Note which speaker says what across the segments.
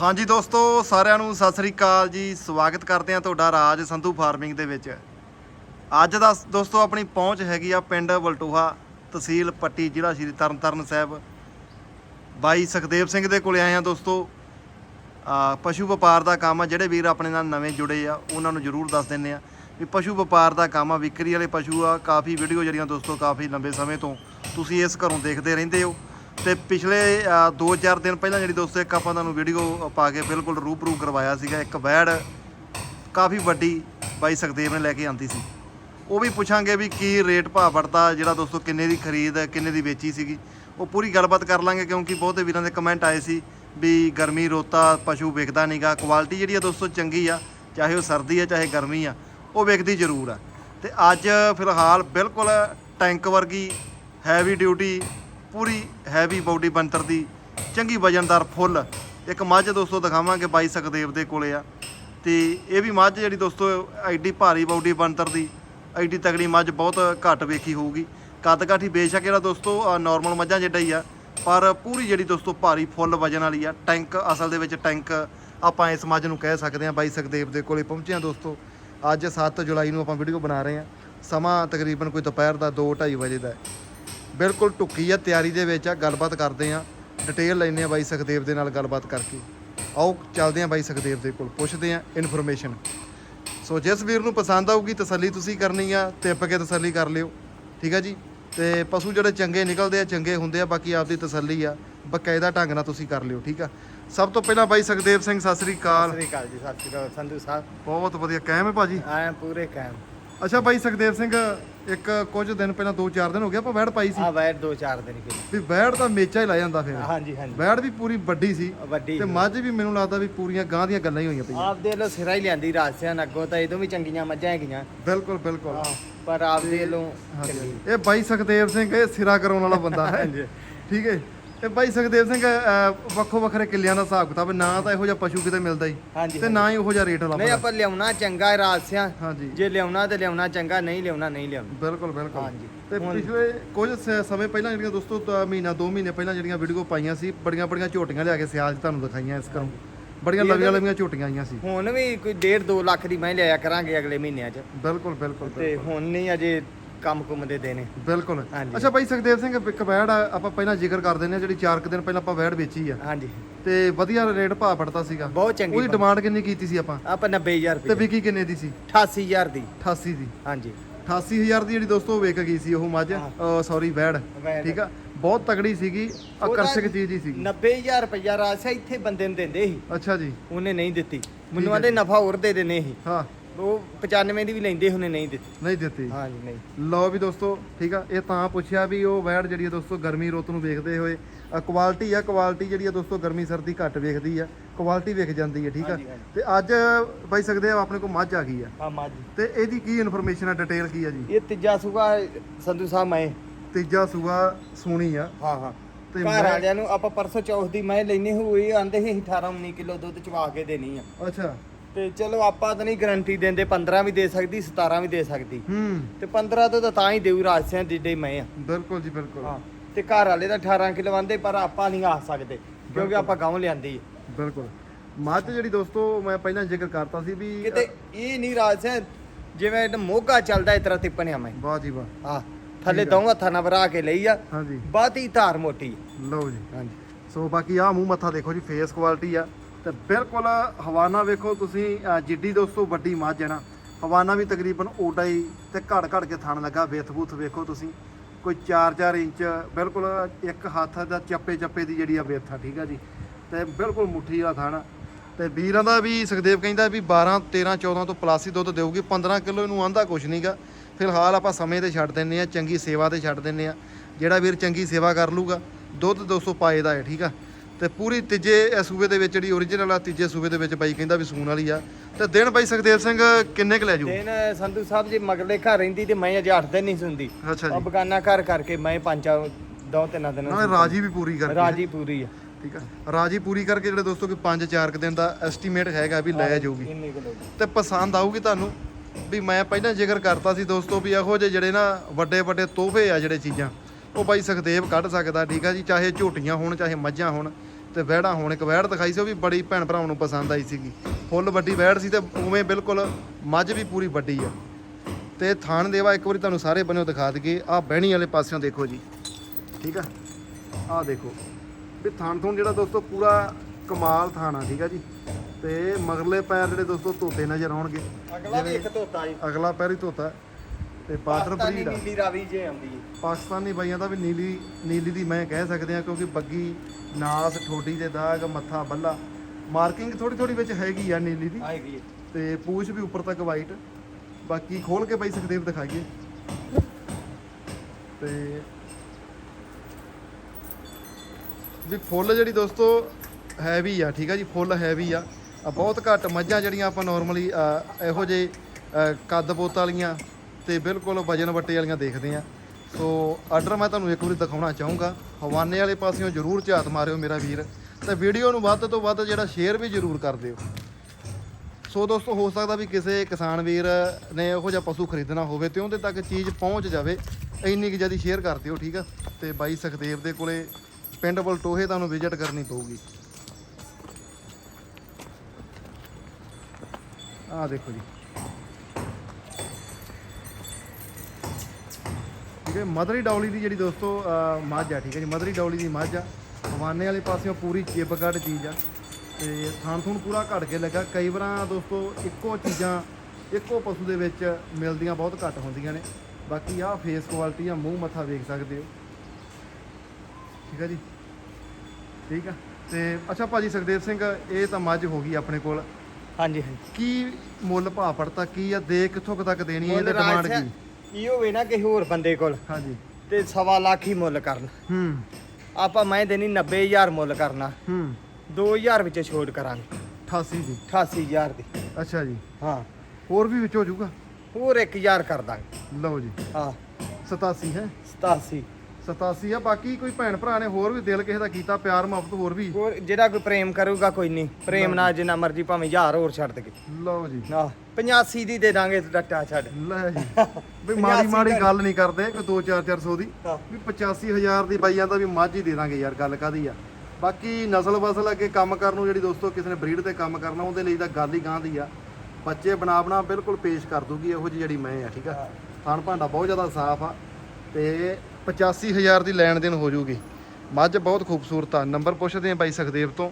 Speaker 1: ਹਾਂਜੀ ਦੋਸਤੋ, ਸਾਰਿਆਂ ਨੂੰ ਸਤਿ ਸ੍ਰੀ ਅਕਾਲ ਜੀ। ਸਵਾਗਤ ਕਰਦੇ ਹਾਂ ਤੁਹਾਡਾ ਰਾਜ ਸੰਧੂ ਫਾਰਮਿੰਗ ਦੇ ਵਿੱਚ। ਅੱਜ ਦਾ ਦੋਸਤੋ, ਆਪਣੀ ਪਹੁੰਚ ਹੈਗੀ ਆ ਪਿੰਡ ਵਲਟੋਹਾ ਤਹਿਸੀਲ ਪੱਟੀ ਜ਼ਿਲ੍ਹਾ ਸ਼੍ਰੀ ਤਰਨਤਾਰਨ ਸਾਹਿਬ। ਬਾਈ ਸੁਖਦੇਵ ਸਿੰਘ ਦੇ ਕੋਲੇ ਆਏ ਆ ਦੋਸਤੋ। ਪਸ਼ੂ ਵਪਾਰ ਦਾ ਕੰਮ ਆ, ਜਿਹੜੇ ਵੀਰ ਆਪਣੇ ਨਾਲ ਨਵੇਂ ਜੁੜੇ ਆ, ਉਹਨਾਂ ਨੂੰ ਜਰੂਰ ਦੱਸ ਦਿੰਨੇ ਆ ਵੀ ਪਸ਼ੂ ਵਪਾਰ ਦਾ ਕੰਮ ਆ, ਵਿਕਰੀ ਵਾਲੇ ਪਸ਼ੂ ਆ, ਕਾਫੀ ਵੀਡੀਓ ਜਿਹੜੀਆਂ ਦੋਸਤੋ ਕਾਫੀ ਲੰਬੇ ਸਮੇਂ ਤੋਂ ਤੁਸੀਂ ਇਸ ਘਰੋਂ ਦੇਖਦੇ ਰਹਿੰਦੇ ਹੋ। ਤੇ ਪਿਛਲੇ 2-4 ਦਿਨ ਪਹਿਲਾਂ ਜਿਹੜੀ ਦੋਸਤੋ ਇੱਕ ਆਪਾਂ ਤੁਹਾਨੂੰ ਵੀਡੀਓ ਪਾ ਕੇ ਬਿਲਕੁਲ ਰੂਬਰੂ ਕਰਵਾਇਆ ਸੀਗਾ, ਇੱਕ ਵੈੜ ਕਾਫੀ ਵੱਡੀ ਬਾਈ ਸੁਖਦੇਵ ਨੇ ਲੈ ਕੇ ਆਂਦੀ ਸੀ। ਉਹ ਵੀ ਪੁੱਛਾਂਗੇ ਵੀ ਕੀ ਰੇਟ ਭਾਅ ਵੜਦਾ ਜਿਹੜਾ ਦੋਸਤੋ ਕਿੰਨੇ ਦੀ ਖਰੀਦ, ਕਿੰਨੇ ਦੀ ਵੇਚੀ ਸੀਗੀ। ਉਹ ਪੂਰੀ ਗੱਲਬਾਤ ਕਰ ਲਾਂਗੇ ਕਿਉਂਕਿ ਬਹੁਤੇ ਵੀਰਾਂ ਦੇ ਕਮੈਂਟ ਆਏ ਸੀ ਵੀ ਗਰਮੀ ਰੋਤਾ ਪਸ਼ੂ ਵਿਕਦਾ ਨਹੀਂਗਾ ਕੁਆਲਿਟੀ ਜਿਹੜੀ ਆ ਦੋਸਤੋ ਚੰਗੀ ਆ, ਚਾਹੇ ਉਹ ਸਰਦੀ ਆ, ਚਾਹੇ ਗਰਮੀ ਆ, ਉਹ ਵਿਕਦੀ ਜ਼ਰੂਰ ਆ। ਤੇ ਅੱਜ ਫਿਲਹਾਲ ਬਿਲਕੁਲ ਟੈਂਕ ਵਰਗੀ ਹੈਵੀ ਡਿਊਟੀ ਪੂਰੀ ਹੈਵੀ ਬਾਡੀ ਬੰਤਰ ਦੀ ਚੰਗੀ ਵਜਨਦਾਰ ਫੁੱਲ। ਇੱਕ ਮੱਝ ਦੋਸਤੋ ਦਿਖਾਵਾਂਗੇ ਬਾਈ ਸਕਦੇਵ ਦੇ ਕੋਲੇ ਆ। ਤੇ ਇਹ ਵੀ ਮੱਝ ਜਿਹੜੀ ਦੋਸਤੋ, ਐਡੀ ਭਾਰੀ ਬਾਡੀ ਬੰਤਰ ਦੀ, ਐਡੀ ਤਗੜੀ ਮੱਝ ਬਹੁਤ ਘੱਟ ਵੇਖੀ ਹੋਊਗੀ। ਕੱਦ ਕਾਠੀ ਬੇਸ਼ੱਕ ਇਹਦਾ ਦੋਸਤੋ ਨਾਰਮਲ ਮੱਝਾਂ ਜਿੱਡਾ ਹੀ ਆ। ਪਰ ਪੂਰੀ ਜਿਹੜੀ ਦੋਸਤੋ ਭਾਰੀ ਫੁੱਲ ਵਜਨ ਵਾਲੀ ਆ, ਟੈਂਕ, ਅਸਲ ਦੇ ਵਿੱਚ ਟੈਂਕ ਆਪਾਂ ਇਸ ਮੱਝ ਨੂੰ ਕਹਿ ਸਕਦੇ ਹਾਂ ਬਾਈ ਸਕਦੇਵ ਦੇ ਕੋਲੇ ਪਹੁੰਚੇ ਹਾਂ ਦੋਸਤੋ। ਅੱਜ 7 ਜੁਲਾਈ ਨੂੰ ਆਪਾਂ ਵੀਡੀਓ ਬਣਾ ਰਹੇ ਹਾਂ ਸਮਾਂ ਤਕਰੀਬਨ ਕੋਈ ਦੁਪਹਿਰ ਦਾ 2:30 ਵਜੇ ਦਾ ਹੈ। ਬਿਲਕੁਲ ਟੁੱਕੀ ਆ ਤਿਆਰੀ ਦੇ ਵਿੱਚ ਆ ਗੱਲਬਾਤ ਕਰਦੇ ਆ। ਡਿਟੇਲ ਲੈਣੇ ਆ ਬਾਈ ਸੁਖਦੇਵ ਦੇ ਨਾਲ ਗੱਲਬਾਤ ਕਰਕੇ। ਆਓ ਚੱਲਦੇ ਆ ਬਾਈ ਸੁਖਦੇਵ ਦੇ ਕੋਲ ਪੁੱਛਦੇ ਆ ਇਨਫੋਰਮੇਸ਼ਨ ਸੋ ਜਿਸ ਵੀਰ ਨੂੰ ਪਸੰਦ ਆਊਗੀ ਤਸੱਲੀ ਤੁਸੀਂ ਕਰਨੀ ਆ ਟਿੱਪ ਕੇ ਤਸੱਲੀ ਕਰ ਲਿਓ। ਠੀਕ ਆ ਜੀ? ਤੇ ਪਸ਼ੂ ਜਿਹੜੇ ਚੰਗੇ ਨਿਕਲਦੇ ਆ ਚੰਗੇ ਹੁੰਦੇ ਆ ਬਾਕੀ ਆਪਦੀ ਤਸੱਲੀ ਆ ਬਕਾਇਦਾ ਢੰਗ ਨਾਲ ਤੁਸੀਂ ਕਰ ਲਿਓ ਠੀਕ ਆ? ਸਭ ਤੋਂ ਪਹਿਲਾਂ ਬਾਈ ਸੁਖਦੇਵ ਸਿੰਘ ਸਤਿ ਸ੍ਰੀ ਅਕਾਲ।
Speaker 2: ਸਤਿ ਸ੍ਰੀ ਅਕਾਲ ਜੀ ਸਤਿ ਸ੍ਰੀ ਅਕਾਲ ਸੰਧੂ ਸਾਹਿਬ।
Speaker 1: ਬਹੁਤ ਵਧੀਆ ਕਾਇਮ ਹੈ ਭਾਜੀ?
Speaker 2: ਆਏ ਪੂਰੇ ਕਾਇਮ
Speaker 1: ਅੱਛਾ ਬਾਈ ਸੁਖਦੇਵ ਸਿੰਘ ਇੱਕ ਕੁਝ ਦਿਨ ਪਹਿਲਾਂ 2-4 ਦਿਨ ਹੋ ਗਿਆ ਆਪਾਂ ਵੈੜ ਪਾਈ ਸੀ।
Speaker 2: ਆ ਦੋ ਚਾਰ ਦਿਨ ਕੇ
Speaker 1: ਵੀ ਵੈੜ ਤਾਂ ਮੇਚਾ ਹੀ ਲੈ ਜਾਂਦਾ ਫਿਰ।
Speaker 2: ਹਾਂਜੀ ਹਾਂਜੀ
Speaker 1: ਵੈੜ ਵੀ ਪੂਰੀ ਵੱਡੀ ਸੀ
Speaker 2: ਵੱਡੀ
Speaker 1: ਤੇ ਮੱਝ ਵੀ ਮੈਨੂੰ ਲੱਗਦਾ ਵੀ ਪੂਰੀਆਂ ਗਾਂ ਦੀਆਂ ਗੱਲਾਂ ਹੀ ਹੋਈਆਂ ਪਈਆਂ।
Speaker 2: ਆਪ ਦੇ ਲੋ ਸਿਰਾ ਹੀ ਲਿਆਂਦੀ ਰਾਸਿਆਂ ਅੱਗੋਂ ਤਾਂ ਇਹਦੋਂ ਵੀ ਚੰਗੀਆਂ ਮੱਝਾਂ ਹੈਗੀਆਂ।
Speaker 1: ਬਿਲਕੁਲ ਬਿਲਕੁਲ।
Speaker 2: ਪਰ ਆਪ ਦੇ ਲੋ।
Speaker 1: ਇਹ ਬਾਈ ਸੁਖਦੇਵ ਸਿੰਘ ਇਹ ਸਿਰਾ ਕਰਾਉਣ ਵਾਲਾ ਬੰਦਾ ਹੈ। ਠੀਕ ਹੈ। ਇਹ ਬਾਈ ਸੁਖਦੇਵ ਸਿੰਘ ਅਹ, ਵੱਖੋ ਵੱਖਰੇ ਕਿੱਲਿਆਂ ਦਾ ਹਿਸਾਬ ਕਿਤਾਬ ਨਾ ਤਾਂ ਇਹੋ ਜਿਹਾ ਪਸ਼ੂ ਕਿਤੇ ਮਿਲਦਾ ਹੀ
Speaker 2: ਹਾਂਜੀ
Speaker 1: ਤੇ ਨਾ ਹੀ ਉਹੋ ਜਿਹਾ ਰੇਟ
Speaker 2: ਨਹੀਂ
Speaker 1: ਲੱਭਦਾ
Speaker 2: ਆਪਾਂ ਲਿਆਉਣਾ ਚੰਗਾ ਹੈ ਰਾਸਿਆਂ
Speaker 1: ਹਾਂਜੀ।
Speaker 2: ਜੇ ਲਿਆਉਣਾ ਤੇ ਲਿਆਉਣਾ ਚੰਗਾ ਨਹੀਂ ਲਿਆਉਣਾ ਨਹੀਂ ਲਿਆਉਣਾ।
Speaker 1: ਬਿਲਕੁਲ ਬਿਲਕੁਲ।
Speaker 2: ਹਾਂਜੀ।
Speaker 1: ਤੇ
Speaker 2: ਹੁਣ-
Speaker 1: ਪਿਛਲੇ ਕੁਝ ਸ- ਸਮੇਂ ਪਹਿਲਾਂ ਜਿਹੜੀਆਂ ਦੋਸਤੋ ਤਾਂ ਮਹੀਨਾ ਦੋ ਮਹੀਨੇ ਪਹਿਲਾਂ ਜਿਹੜੀਆਂ ਵੀਡੀਓ ਪਾਈਆਂ ਸੀ ਬੜੀਆਂ ਬੜੀਆਂ ਝੋਟੀਆਂ ਲਿਆ ਕੇ ਸਿਆਲ 'ਚ ਤੁਹਾਨੂੰ ਦਿਖਾਈਆਂ ਇਸ ਘਰੋਂ। ਬੜੀਆਂ ਲੰਬੀਆਂ ਲੰਬੀਆਂ ਝੋਟੀਆਂ ਆਈਆਂ ਸੀ।
Speaker 2: ਹੁਣ ਵੀ ਕੋਈ 1.5 2 ਲੱਖ ਦੀ ਮੈਂ ਲਿਆਇਆ ਕਰਾਂਗੇ ਅਗਲੇ ਮਹੀਨਿਆਂ 'ਚ।
Speaker 1: ਬਿਲਕੁਲ ਬਿਲਕੁਲ
Speaker 2: ਤੇ ਹੁਣ ਨਹੀਂ ਅਜੇ ਕੰਮ ਕੁੰਮ ਦੇ ਦੇਣੇ।
Speaker 1: ਬਿਲਕੁਲ।
Speaker 2: ਹਾਂਜੀ।
Speaker 1: ਅੱਛਾ ਬਾਈ ਸੁਖਦੇਵ ਸਿੰਘ ਇੱਕ ਵੈੜ ਆ, ਆਪਾਂ ਪਹਿਲਾਂ ਜ਼ਿਕਰ ਕਰ ਦਿੰਦੇ ਆ ਜਿਹੜੀ 4 ਕੁ ਦਿਨ ਪਹਿਲਾਂ ਆਪਾਂ ਵੈੜ ਵੇਚੀ ਆ।
Speaker 2: ਹਾਂਜੀ।
Speaker 1: ਤੇ ਵਧੀਆ ਰੇਟ ਭਾਅ ਪੜਦਾ ਸੀਗਾ।
Speaker 2: ਬਹੁਤ ਚੰਗੀ
Speaker 1: ਉਹਦੀ ਡਿਮਾਂਡ ਕਿੰਨੀ ਕੀਤੀ ਸੀ ਆਪਾਂ?
Speaker 2: ਆਪਾਂ 90000
Speaker 1: ਤੇ
Speaker 2: ਰੁਪਏ।
Speaker 1: ਵਿਕੀ ਕਿੰਨੇ ਦੀ ਸੀ?
Speaker 2: 88000 ਦੀ।
Speaker 1: 88 ਦੀ।
Speaker 2: ਹਾਂਜੀ।
Speaker 1: 88000 ਦੀ ਜਿਹੜੀ ਦੋਸਤੋ ਵਿਕ ਗਈ ਸੀ ਉਹ ਮੱਝ। ਸੌਰੀ ਵੈੜ।
Speaker 2: ਵੈੜ।
Speaker 1: ਠੀਕ ਆ? ਬਹੁਤ ਤਗੜੀ ਸੀਗੀ ਆਕਰਸ਼ਕ ਚੀਜ਼ ਹੀ ਸੀਗੀ।
Speaker 2: 90000 ਰੁਪਇਆ ਰਾਸਿਆ ਇੱਥੇ ਬੰਦੇ ਨੂੰ ਦਿੰਦੇ ਸੀ।
Speaker 1: ਅੱਛਾ ਜੀ।
Speaker 2: ਉਹਨੇ ਨਹੀਂ ਦਿੱਤੀ। ਮੈਨੂੰ ਆਂਦੇ ਨਫਾ ਹੋਰ ਦੇ ਦੇਣੇ ਸੀ।
Speaker 1: ਹਾਂ।
Speaker 2: ਉਹ 95 ਦੀ ਵੀ ਲੈਂਦੇ ਉਹਨੇ ਨਹੀਂ ਦਿੱਤੀ।
Speaker 1: ਨਹੀਂ ਦਿੱਤੀ।
Speaker 2: ਹਾਂਜੀ ਨਹੀਂ।
Speaker 1: ਲਓ ਵੀ ਦੋਸਤੋ ਠੀਕ ਆ ਇਹ ਤਾਂ ਪੁੱਛਿਆ ਵੀ ਉਹ ਵੈੜ ਜਿਹੜੀ ਆ ਦੋਸਤੋ ਗਰਮੀ ਰੁੱਤ ਨੂੰ ਵੇਖਦੇ ਹੋਏ ਕੁਆਲਿਟੀ ਆ ਕੁਆਲਿਟੀ ਜਿਹੜੀ ਆ ਦੋਸਤੋ ਗਰਮੀ ਸਰਦੀ ਘੱਟ ਵੇਖਦੀ ਆ ਕੁਆਲਿਟੀ ਵੇਖ ਜਾਂਦੀ ਹੈ ਠੀਕ ਆ?
Speaker 2: ਹਾਂਜੀ, ਹਾਂਜੀ।
Speaker 1: ਤੇ ਅੱਜ ਬਾਈ ਸਕਦੇ ਆ ਆਪਣੇ ਕੋਲ ਮੱਝ ਆ ਗਈ ਆ।
Speaker 2: ਆ ਮੱਝ।
Speaker 1: ਤੇ ਇਹਦੀ ਕੀ ਇਨਫੋਰਮੇਸ਼ਨ ਆ ਡਿਟੇਲ ਕੀ ਆ ਜੀ?
Speaker 2: ਇਹ ਤੀਜਾ ਸੂਗਾ ਸੰਧੂ ਸਾਹਿਬ ਮੈਂ।
Speaker 1: ਤੀਜਾ ਸੂਆ ਸੋਣੀ ਆ।
Speaker 2: ਹਾਂ ਹਾਂ।
Speaker 1: ਤੇ
Speaker 2: ਘਰ
Speaker 1: ਮੈਂ-
Speaker 2: ਵਾਲਿਆਂ ਨੂੰ ਆਪਾਂ ਪਰਸੋਂ ਚੌਥ ਦੀ ਮੈਂ ਲੈਣੀ ਹੋਈ ਆਂਦੇ ਸੀ 18 19 ਕਿਲੋ ਦੁੱਧ ਚਵਾ ਕੇ ਦੇਣੀ ਆ।
Speaker 1: ਅੱਛਾ।
Speaker 2: ਤੇ ਚਲੋ ਆਪਾਂ ਤਾਂ ਨਹੀਂ ਗਾਰੰਟੀ ਦਿੰਦੇ 15 ਵੀ ਦੇ ਸਕਦੀ 17 ਵੀ ਦੇ ਸਕਦੀ।
Speaker 1: ਹੂੰ।
Speaker 2: ਤੇ 15 ਤੋਂ ਤਾਂ ਤਾਂ ਹੀ ਦੇਊ ਰਾਸਿਆਂ ਜਿੱਡੇ ਮੈਂ ਆ।
Speaker 1: ਬਿਲਕੁਲ ਜੀ ਬਿਲਕੁਲ।
Speaker 2: ਹਾਂ ਤੇ ਘਰ ਵਾਲੇ ਤਾਂ 18 ਕਿਲੋ ਆਂਦੇ ਪਰ ਆਪਾਂ ਨਹੀਂ ਆ ਸਕਦੇ ਕਿਉਂਕਿ ਆਪਾਂ ਗਾਉਂ ਲਿਆਂਦੀ ਆ।
Speaker 1: ਬਿਲਕੁਲ। ਮੱਝ ਜਿਹੜੀ ਦੋਸਤੋ ਮੈਂ ਪਹਿਲਾਂ ਜ਼ਿਕਰ ਕਰਤਾ ਸੀ ਵੀ
Speaker 2: ਕਿਤੇ ਇਹ ਨਹੀਂ ਰਾਜ ਹੈ ਜਿਵੇਂ ਇਹ ਮੋਗਾ ਚੱਲਦਾ ਇਸ ਤਰ੍ਹਾਂ ਤਿੱਪਣਿਆ ਮੈਂ।
Speaker 1: ਵਾਹ ਜੀ ਵਾਹ।
Speaker 2: ਆ ਥੱਲੇ ਦੋ ਹੱਥਾਂ ਨਾਲ ਵਰਾ ਕੇ ਲਈ ਆ।
Speaker 1: ਹਾਂਜੀ।
Speaker 2: ਬਾਤੀ ਧਾਰ ਮੋਟੀ।
Speaker 1: ਲਓ ਜੀ।
Speaker 2: ਹਾਂਜੀ।
Speaker 1: ਸੋ ਬਾਕੀ ਆ ਮੂੰਹ ਮੱਥਾ ਦੇਖੋ ਜੀ ਫੇਸ ਕੁਆਲਿਟੀ ਆ। ਤੇ ਬਿਲਕੁਲ ਹਵਾਨਾ ਵੇਖੋ ਤੁਸੀਂ ਜਿੱਡੀ ਦੋਸਤੋ ਵੱਡੀ ਮੱਝ ਹੈ ਨਾ, ਹਵਾਨਾ ਵੀ ਤਕਰੀਬਨ ਓਡਾ ਹੀ ਤੇ ਘੜ ਘੜ ਕੇ ਥਣ ਲੱਗਾ ਵੇਥ-ਬੂਥ ਵੇਖੋ ਤੁਸੀਂ। ਕੋਈ 4-4 ਇੰਚ, ਬਿਲਕੁਲ ਇੱਕ ਹੱਥ ਦਾ ਚੱਪੇ ਚੱਪੇ ਦੀ ਜਿਹੜੀ ਆ ਵੇਥ ਆ, ਠੀਕ ਆ ਜੀ। ਤੇ ਬਿਲਕੁਲ ਮੁੱਠੀ ਵਾਲਾ ਥਣ ਤੇ ਵੀਰਾਂ ਦਾ ਵੀ ਸੁਖਦੇਵ ਕਹਿੰਦਾ ਵੀ 12 13 14 ਤੋਂ ਪਲਾਸੀ ਦੁੱਧ ਦੇਊਗੀ 15 ਕਿਲੋ ਇਹਨੂੰ ਆਂਦਾ ਕੁਛ ਨਹੀਂਗਾ ਫਿਲਹਾਲ ਆਪਾਂ ਸਮੇਂ ਤੇ ਛੱਡ ਦਿੰਨੇ ਆ ਚੰਗੀ ਸੇਵਾ ਤੇ ਛੱਡ ਦਿੰਨੇ ਆ ਜਿਹੜਾ ਵੀਰ ਚੰਗੀ ਸੇਵਾ ਕਰ ਲੂਗਾ ਦੁੱਧ 200 ਪਾਏ ਦਾ ਹੈ, ਠੀਕ ਆ। ਤੇ ਪੂਰੀ ਤੀਜੇ ਸੂਬੇ ਦੇ ਵਿੱਚ ਜਿਹੜੀ ਓਰੀਜਨਲ ਆ ਤੀਜੇ ਸੂਬੇ ਦੇ ਵਿੱਚ ਬਾਈ ਕਹਿੰਦਾ ਵੀ ਸੂਣ ਵਾਲੀ ਆ। ਤੇ ਦਿਨ ਬਾਈ ਸੁਖਦੇਵ ਸਿੰਘ ਕਿੰਨੇ ਕੁ ਲੈ ਜੂ
Speaker 2: ਦਿਨ ਸੰਧੂ ਸਾਹਿਬ ਜੀ ਮਗਲੇ ਘਰ ਰਹਿੰਦੀ ਤੇ ਮੈਂ ਅਜੇ 8 ਦਿਨ ਨਹੀਂ ਸੁਣਦੀ।
Speaker 1: ਅੱਛਾ ਜੀ।
Speaker 2: ਬਗਾਨਾ ਘਰ ਕਰਕੇ ਮੈਂ ਪੰਜਾਂ ਦੋ ਤਿੰਨਾਂ ਦਿਨਾਂ
Speaker 1: ਨਾਲੇ ਰਾਜੀ ਵੀ ਪੂਰੀ ਕਰਕੇ।
Speaker 2: ਰਾਜੀ ਪੂਰੀ ਆ।
Speaker 1: ਠੀਕ ਆ। ਰਾਜੀ ਪੂਰੀ ਕਰਕੇ ਜਿਹੜੇ ਦੋਸਤੋ ਕਿ 5-4 ਕੁ ਦਿਨ ਦਾ ਐਸਟੀਮੇਟ ਹੈਗਾ ਵੀ ਲੈ ਜਾਊਗੀ। ਤੇ ਪਸੰਦ ਆਊਗੀ ਤੁਹਾਨੂੰ ਵੀ ਮੈਂ ਪਹਿਲਾਂ ਜ਼ਿਕਰ ਕਰਤਾ ਸੀ ਦੋਸਤੋ ਵੀ ਇਹੋ ਜਿਹੇ ਜਿਹੜੇ ਨਾ ਵੱਡੇ ਵੱਡੇ ਤੋਹਫੇ ਆ ਜਿਹੜੇ ਚੀਜ਼ਾਂ ਉਹ ਬਾਈ ਸੁਖਦੇਵ ਕੱਢ ਸਕਦਾ ਠੀਕ ਆ ਜੀ ਚਾਹੇ ਝੋਟੀਆਂ ਹੋਣ ਚਾਹੇ ਮੱਝਾਂ ਹੋਣ। ਤੇ ਵਹਿੜਾ ਹੁਣ ਇੱਕ ਵਹਿੜ ਦਿਖਾਈ ਸੀ ਉਹ ਵੀ ਬੜੀ ਭੈਣ ਭਰਾਵਾਂ ਨੂੰ ਪਸੰਦ ਆਈ ਸੀਗੀ। ਫੁੱਲ ਵੱਡੀ ਵਹਿੜ ਸੀ ਤੇ ਉਵੇਂ ਬਿਲਕੁਲ ਮੱਝ ਵੀ ਪੂਰੀ ਵੱਡੀ ਆ। ਤੇ ਥਾਣ ਦੇਵਾ ਇੱਕ ਵਾਰੀ ਤੁਹਾਨੂੰ ਸਾਰੇ ਬੰਨਿਓ ਦਿਖਾ ਦਈਏ ਆ ਬਹਿਣੀ ਵਾਲੇ ਪਾਸਿਓਂ ਦੇਖੋ ਜੀ। ਠੀਕ ਆ? ਆ ਦੇਖੋ। ਵੀ ਥਾਣ ਥੂਣ ਜਿਹੜਾ ਦੋਸਤੋ ਪੂਰਾ ਕਮਾਲ ਥਾਣਾ ਠੀਕ ਆ ਜੀ। ਤੇ ਮਗਰਲੇ ਪੈਰ ਜਿਹੜੇ ਦੋਸਤੋ ਧੋਤੇ ਨਜ਼ਰ ਆਉਣਗੇ।
Speaker 2: ਅਗਲਾ ਵੀ ਇੱਕ ਧੋਤਾ ਜੀ।
Speaker 1: ਅਗਲਾ ਪੈਰ ਹੀ ਧੋਤਾ। ਤੇ ਬਾਰਡਰ
Speaker 2: ਪਾਕਿਸਤਾਨੀ
Speaker 1: ਬਰੀਡ
Speaker 2: ਨੀਲੀ ਰਾਵੀ ਜੇ ਆਉਂਦੀ ਹੈ।
Speaker 1: ਪਾਕਿਸਤਾਨੀ ਬਾਈਆਂ ਦਾ ਵੀ ਨੀਲੀ ਨੀਲੀ ਦੀ ਮੈਂ ਕਹਿ ਸਕਦੇ ਆ ਕਿਉਂਕਿ ਬੱਗੀ ਨਾਸ ਠੋਡੀ ਦੇ ਦਾਗ ਮੱਥਾ ਬੱਲਾ। ਮਾਰਕਿੰਗ ਥੋੜੀ ਥੋੜੀ ਵਿੱਚ ਹੈਗੀ ਆ ਨੀਲੀ ਦੀ।
Speaker 2: ਆਏਗੀ
Speaker 1: ਤੇ ਪੂਛ ਵੀ ਉੱਪਰ ਤੱਕ ਵਾਈਟ ਬਾਕੀ ਖੋਲ ਕੇ ਬਾਈ ਸੁਖਦੇਵ ਦਿਖਾਈਏ। ਤੇ ਵੀ ਫੁੱਲ ਜਿਹੜੀ ਦੋਸਤੋ ਹੈਵੀ ਆ ਠੀਕ ਆ ਜੀ? ਫੁੱਲ ਹੈਵੀ ਆ। ਆ ਬਹੁਤ ਘੱਟ ਮੱਝਾਂ ਜਿਹੜੀਆਂ ਆਪਾਂ ਨਾਰਮਲੀ ਇਹੋ ਜੇ ਕੱਦ ਪੋਤ ਵਾਲੀਆਂ ਤੇ ਬਿਲਕੁਲ ਵਜਨ ਵੱਟੇ ਵਾਲੀਆਂ ਦੇਖਦੇ ਆ। ਸੋ ਆਰਡਰ ਮੈਂ ਤੁਹਾਨੂੰ ਇੱਕ ਵਾਰੀ ਦਿਖਾਉਣਾ ਚਾਹੂੰਗਾ। ਹਵਾਨੇ ਵਾਲੇ ਪਾਸਿਓਂ ਜਰੂਰ ਝਾਤ ਮਾਰਿਓ ਮੇਰਾ ਵੀਰ। ਤੇ ਵੀਡੀਓ ਨੂੰ ਵੱਧ ਤੋਂ ਵੱਧ ਜਿਹੜਾ ਸ਼ੇਅਰ ਵੀ ਜਰੂਰ ਕਰ ਦਿਓ। ਸੋ ਦੋਸਤੋ, ਹੋ ਸਕਦਾ ਵੀ ਕਿਸੇ ਕਿਸਾਨ ਵੀਰ ਨੇ ਉਹੋ ਜਿਹਾ ਪਸ਼ੂ ਖਰੀਦਣਾ ਹੋਵੇ ਤੇ ਉਹਦੇ ਤੱਕ ਚੀਜ਼ ਪਹੁੰਚ ਜਾਵੇ। ਇੰਨੀ ਕਿ ਜ਼ਿਆਦਾ ਸ਼ੇਅਰ ਕਰ ਦਿਓ, ਠੀਕ ਆ? ਤੇ ਬਾਈ ਸੁਖਦੇਵ ਦੇ ਕੋਲੇ ਪਿੰਡ ਬਲਟੋਹੇ ਤੁਹਾਨੂੰ ਵਿਜ਼ਿਟ ਕਰਨੀ ਪਊਗੀ। ਆਹ ਦੇਖੋ ਜੀ। ਠੀਕ ਹੈ ਮਦਰੀ ਡੌਲੀ ਦੀ ਜਿਹੜੀ ਦੋਸਤੋ ਮੱਝ ਆ ਠੀਕ ਹੈ ਜੀ। ਮਦਰੀ ਡੌਲੀ ਦੀ ਮੱਝ ਆ। ਹਵਾਨੇ ਵਾਲੇ ਪਾਸਿਓਂ ਪੂਰੀ ਚਿੱਬਗੜ ਚੀਜ਼ ਆ। ਤੇ ਥਾਣ ਥੂਣ ਪੂਰਾ ਘੜ ਕੇ ਲੱਗਾ। ਕਈ ਵਾਰਾਂ ਦੋਸਤੋ ਇੱਕੋ ਚੀਜ਼ਾਂ ਇੱਕੋ ਪਸ਼ੂ ਦੇ ਵਿੱਚ ਮਿਲਦੀਆਂ ਬਹੁਤ ਘੱਟ ਹੁੰਦੀਆਂ ਨੇ। ਬਾਕੀ ਆਹ ਫੇਸ ਕੁਆਲਿਟੀ ਆ ਮੂੰਹ ਮੱਥਾ ਵੇਖ ਸਕਦੇ ਹੋ। ਠੀਕ ਹੈ ਜੀ। ਠੀਕ ਆ। ਤੇ ਅੱਛਾ ਭਾਜੀ ਸੁਖਦੇਵ ਸਿੰਘ ਇਹ ਤਾਂ ਮੱਝ ਹੋ ਗਈ ਆਪਣੇ ਕੋਲ।
Speaker 2: ਹਾਂਜੀ ਹਾਂਜੀ।
Speaker 1: ਕੀ ਮੁੱਲ ਭਾਅ ਪੜਤਾ ਕੀ ਆ? ਦੇ ਕਿੱਥੋਂ ਕੁ ਤੱਕ ਦੇਣੀ ਹੈ? ਇਹਦੇ ਡਿਮਾਂਡ
Speaker 2: ਰਾਜ
Speaker 1: ਕੀ
Speaker 2: ਇਹ ਹੋਵੇ ਨਾ ਕਿਸੇ ਹੋਰ ਬੰਦੇ ਕੋਲ।
Speaker 1: ਹਾਂਜੀ।
Speaker 2: ਤੇ ਸਵਾ ਲੱਖ ਹੀ ਮੁੱਲ ਕਰਨ।
Speaker 1: ਹੂੰ।
Speaker 2: ਆਪਾਂ ਮੈਂ ਦੇਣੀ 90000 ਮੁੱਲ ਕਰਨਾ।
Speaker 1: ਹੂੰ।
Speaker 2: 2000 ਵਿੱਚ ਛੋਟ ਕਰਾਂਗੇ।
Speaker 1: 88 ਜੀ
Speaker 2: 88000 ਦੀ।
Speaker 1: ਅੱਛਾ ਜੀ।
Speaker 2: ਹਾਂ।
Speaker 1: ਹੋਰ ਵੀ ਵਿੱਚ ਹੋ ਜਾਊਗਾ?
Speaker 2: ਹੋਰ 1000 ਕਰ ਦਾਂਗੇ।
Speaker 1: ਲਓ ਜੀ।
Speaker 2: ਹਾਂ।
Speaker 1: 87 ਹੈ।
Speaker 2: 87
Speaker 1: 87 ਆ ਬਾਕੀ ਕੋਈ ਭੈਣ ਭਰਾ ਨੇ ਹੋਰ ਵੀ ਦਿਲ ਕਿਸੇ ਦਾ ਕੀਤਾ ਪਿਆਰ ਮੁਹੱਬਤ ਹੋਰ ਵੀ।
Speaker 2: ਹੋਰ ਜਿਹੜਾ ਕੋਈ ਪ੍ਰੇਮ ਕਰੂਗਾ ਕੋਈ ਨਹੀਂ। ਪ੍ਰੇਮ ਨਾਲ ਜਿੰਨਾ ਮਰਜ਼ੀ ਭਾਵੇਂ 1000 ਹੋਰ ਛੱਡ ਦੇ
Speaker 1: ਲਓ ਜੀ।
Speaker 2: ਨਾ 85 ਦੀ ਦੇ ਦਾਂਗੇ ਡੱਟਾ ਛੱਡ।
Speaker 1: ਲੈ ਜੀ। ਵੀ ਮਾੜੀ ਮਾੜੀ ਗੱਲ ਨਹੀਂ ਕਰਦੇ ਕੋਈ 2-4-400 ਦੀ।
Speaker 2: ਹਾਂ।
Speaker 1: ਵੀ 85000 ਦੀ ਬਾਈਆਂ ਦਾ ਵੀ ਮੱਝ ਹੀ ਦੇ ਦਾਂਗੇ ਯਾਰ ਗੱਲ ਕਾਦੀ ਆ। ਬਾਕੀ ਨਸਲ ਵਸਲ ਅੱਗੇ ਕੰਮ ਕਰਨ ਨੂੰ ਜਿਹੜੀ ਦੋਸਤੋ ਕਿਸੇ ਨੇ ਬਰੀਡ ਤੇ ਕੰਮ ਕਰਨਾ ਉਹਦੇ ਲਈ ਤਾਂ ਗੱਲ ਹੀ ਗਾਂ ਦੀ ਆ। ਬੱਚੇ ਬਣਾ ਬਣਾ ਬਿਲਕੁਲ ਪੇਸ਼ ਕਰ ਦੂਗੀ ਇਹੋ ਜਿਹੀ ਜਿਹੜੀ ਮੈਂ ਆ ਠੀਕ ਆ। ਥਣ ਭਾਂਡਾ ਬਹੁਤ ਜ਼ਿਆਦਾ ਸਾਫ਼ ਆ ਤੇ 85000 ਦੀ ਲੈਣ ਦੇਣ ਹੋ ਜੂਗੀ। ਮੱਝ ਬਹੁਤ ਖੂਬਸੂਰਤ ਆ। ਨੰਬਰ ਪੁੱਛਦੇ ਆ ਬਾਈ ਸੁਖਦੇਵ ਤੋਂ।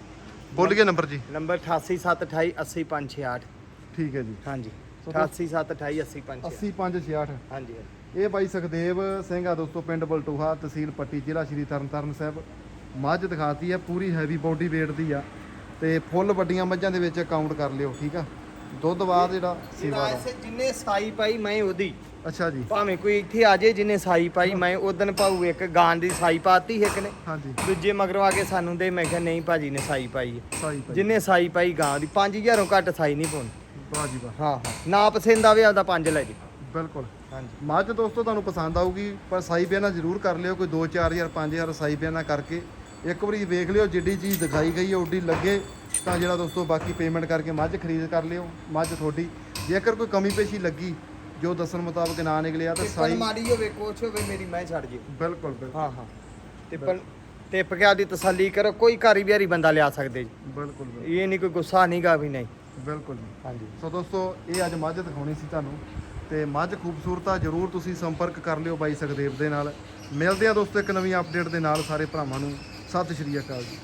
Speaker 1: ਬੋਲੀਏ ਨੰਬਰ ਜੀ।
Speaker 2: ਨੰਬਰ 8872288568
Speaker 1: ਠੀਕ ਹੈ ਜੀ।
Speaker 2: ਹਾਂਜੀ।
Speaker 1: ਸੋ
Speaker 2: 8872288568
Speaker 1: 8566
Speaker 2: ਹਾਂਜੀ
Speaker 1: ਇਹ ਬਾਈ ਸੁਖਦੇਵ ਸਿੰਘ ਆ ਦੋਸਤੋ ਪਿੰਡ ਬਲਟੋਹਾ ਤਹਿਸੀਲ ਪੱਟੀ ਜ਼ਿਲ੍ਹਾ ਸ਼੍ਰੀ ਤਰਨਤਾਰਨ ਸਾਹਿਬ। ਮੱਝ ਦਿਖਾਤੀ ਆ ਪੂਰੀ ਹੈਵੀ ਬੋਡੀ weight ਦੀ ਆ। ਤੇ ਫੁੱਲ ਵੱਡੀਆਂ ਮੱਝਾਂ ਦੇ ਵਿੱਚ ਕਾਊਂਟ ਕਰ ਲਿਓ ਠੀਕ ਆ? ਦੁੱਧ ਬਾਅਦ ਜਿਹੜਾ ਸੇਵਾ ਦਾ।
Speaker 2: ਜਿੰਨੇ ਸਾਈ ਪਾਈ ਮੈਂ ਉਹਦੀ।
Speaker 1: ਅੱਛਾ ਜੀ।
Speaker 2: ਭਾਵੇਂ ਕੋਈ ਇੱਥੇ ਆ ਜੇ ਜਿੰਨੇ ਸਾਈ ਪਾਈ ਮੈਂ ਉਦਨ ਪਾਉ ਇੱਕ ਗਾਂ ਦੀ ਸਾਈ ਪਾਤੀ ਇੱਕ ਨੇ।
Speaker 1: ਹਾਂਜੀ।
Speaker 2: ਦੂਜੇ ਮਗਰੋਂ ਆ ਕੇ ਸਾਨੂੰ ਦੇ ਮੈਂ ਕਿਹਾ ਨਹੀਂ ਭਾਜੀ ਨੇ ਸਾਈ ਪਾਈ ਹੈ।
Speaker 1: ਸਾਈ ਭਾਈ
Speaker 2: ਜਿੰਨੇ ਸਾਈ ਪਾਈ ਗਾਂ ਦੀ 5000ੋਂ ਘੱਟ ਸਾਈ ਨਹੀਂ ਪਾਉਣੀ।
Speaker 1: ਵਾਹ ਜੀ ਵਾਹ।
Speaker 2: ਹਾਂ ਹਾਂ। ਨਾ ਪਸੰਦ ਆਵੇ ਆਪਦਾ ਪੰਜ ਲੈ ਜੀ।
Speaker 1: ਬਿਲਕੁਲ।
Speaker 2: ਹਾਂਜੀ।
Speaker 1: ਮੱਝ ਦੋਸਤੋ ਤੁਹਾਨੂੰ ਪਸੰਦ ਆਊਗੀ ਪਰ ਸਾਈ ਬਿਆਨਾ ਜ਼ਰੂਰ ਕਰ ਲਿਓ ਕੋਈ 2-4000 5000 ਸਾਈ ਬਿਆਨਾ ਕਰਕੇ। ਇੱਕ ਵਾਰੀ ਵੇਖ ਲਿਓ ਜਿੱਡੀ ਚੀਜ਼ ਦਿਖਾਈ ਗਈ ਹੈ ਉੱਡੀ ਲੱਗੇ ਤਾਂ ਜਿਹੜਾ ਦੋਸਤੋ ਬਾਕੀ ਪੇਮੈਂਟ ਕਰਕੇ ਮੱਝ ਖਰੀਦ ਕਰ ਲਿਓ। ਮੱਝ ਤੁਹਾਡੀ ਜੇਕਰ ਕੋਈ ਕਮੀ ਪੇਸ਼ੀ ਲੱਗੀ ਜੋ ਦੱਸਣ ਮੁਤਾਬਕ ਨਾ ਨਿਕਲਿਆ
Speaker 2: ਤਾਂ
Speaker 1: ਸਾਈ
Speaker 2: ਮਾੜੀ ਹੋਵੇ ਕੁਛ ਹੋਵੇ ਮੇਰੀ ਮੈਂ ਛੱਡ ਜੀ
Speaker 1: ਬਿਲਕੁਲ ਬਿਲਕੁਲ।
Speaker 2: ਹਾਂ ਹਾਂ। ਤੇ ਪਰ ਟਿਪ ਕੇ ਆਪਦੀ ਤਸੱਲੀ ਕਰੋ ਕੋਈ ਘਰੀ ਬਿਹਾਰੀ ਬੰਦਾ ਲਿਆ ਸਕਦੇ ਜੀ।
Speaker 1: ਬਿਲਕੁਲ ਬਿਲਕੁਲ,
Speaker 2: ਇਹ ਨਹੀਂ ਕੋਈ ਗੁੱਸਾ ਨਹੀਂਗਾ ਵੀ ਨਹੀਂ।
Speaker 1: ਬਿਲਕੁਲ ਜੀ।
Speaker 2: ਹਾਂਜੀ।
Speaker 1: ਸੋ ਦੋਸਤੋ ਇਹ ਅੱਜ ਮੱਝ ਦਿਖਾਉਣੀ ਸੀ ਤੁਹਾਨੂੰ। ਤੇ ਮੱਝ ਖੂਬਸੂਰਤ ਆ ਜਰੂਰ ਤੁਸੀਂ ਸੰਪਰਕ ਕਰ ਲਿਓ ਬਾਈ ਸੁਖਦੇਵ ਦੇ ਨਾਲ। ਮਿਲਦੇ ਆ ਦੋਸਤੋ ਇੱਕ ਨਵੀਂ ਅਪਡੇਟ ਦੇ ਨਾਲ ਸਾਰੇ ਭਰਾਵਾਂ ਨੂੰ। ਸਤਿ ਸ਼੍ਰੀ ਅਕਾਲ ਜੀ।